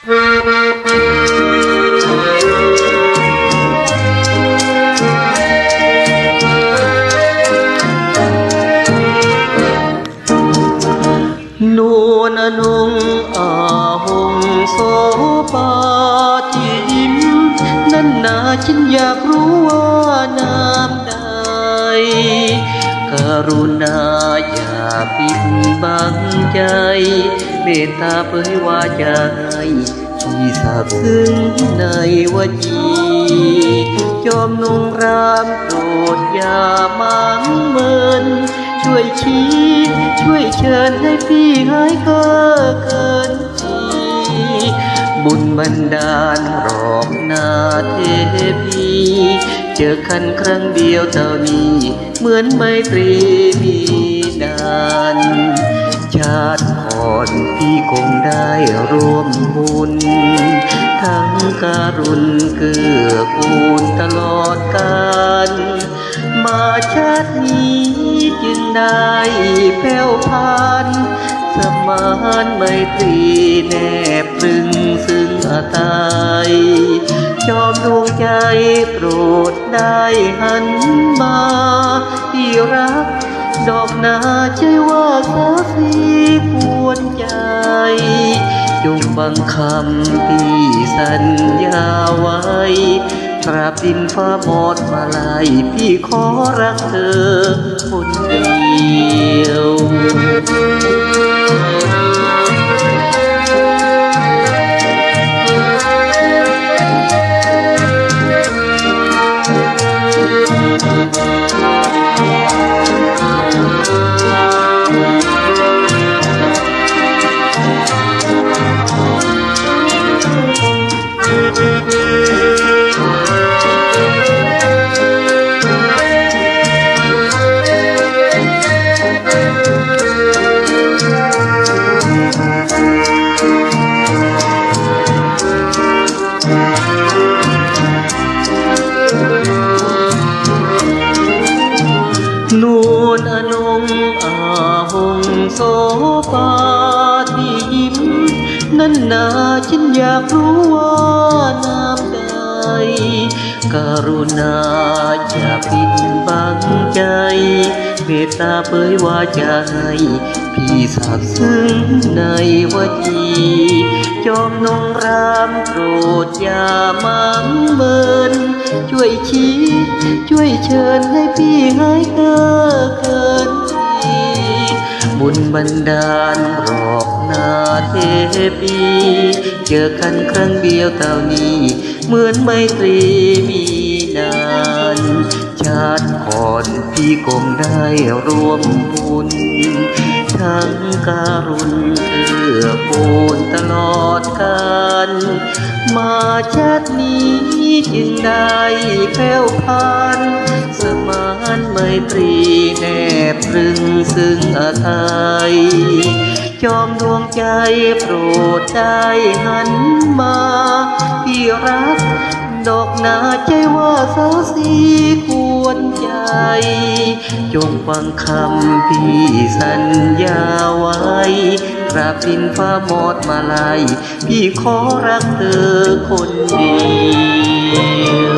นวลอนงอาหงโสปาที่ยิม นั่นนาฉันอยากรู้ว่าน้ำ รุณาอย่าปิดบังใจ เมตตาเผยว่าจะให้ที่สาบซึ้งในวจีจอมนงรามโปรดอย่ามังเมิน ช่วยชี้ ช่วยเชิญให้พี่หายเกอเกินทีบุญบันดาลรอบนาเทพี เจอกันครั้งเดียวเท่านี้ เหมือนไมตรีมีนาน ชาติก่อนพี่คงได้ร่วมบุญ ทั้งการุณเกื้อกูลตลอดกาลมาชาตินี้จึงได้แผ้วพาน สมานไมตรีแนบตรึงซึ่งอาตายจอมดวงใจโปรดได้หันมาที่รัก ดอกนาใจว่าสาสีควรใจ จงฟังคำที่สัญญาไว้ตราบดินฟ้าหมดมาลายพี่ขอรักเธอคนเดียว หงโสปาที่ยิ้ม นั่นนาฉันอยากรู้ว่าน้ำใดกรุณาอย่าปิดบังใจเมตตาเผยว่าจะให้พี่สาบซึ้งในวจีจอมนงรามโปรดอย่ามังเมิน ช่วยชี้ ช่วยเชิญให้พี่หายเก้อเกินทีบุ ญบันดาลรอกนาเทปี เจอกันครั้งเดียวเท่านี้ เหมือนไมตรีมีนาน ชาติก่อนพี่คงได้ร่วมบุญ ทั้งการุณเอื้อปูนตลอดกาลมาชาตินี้จึงได้แผ้วพานสมานไมตรีแนบรึงซึ่งอาไทยจอมดวงใจโปรดได้หันมา พี่รัก ดอกนาใจว่าสาวสีค วรใจ จงฟังคำพี่สัญญาไว้กราบดินฟ้าหมดมาลาย พี่ขอรักเธอคนเดียว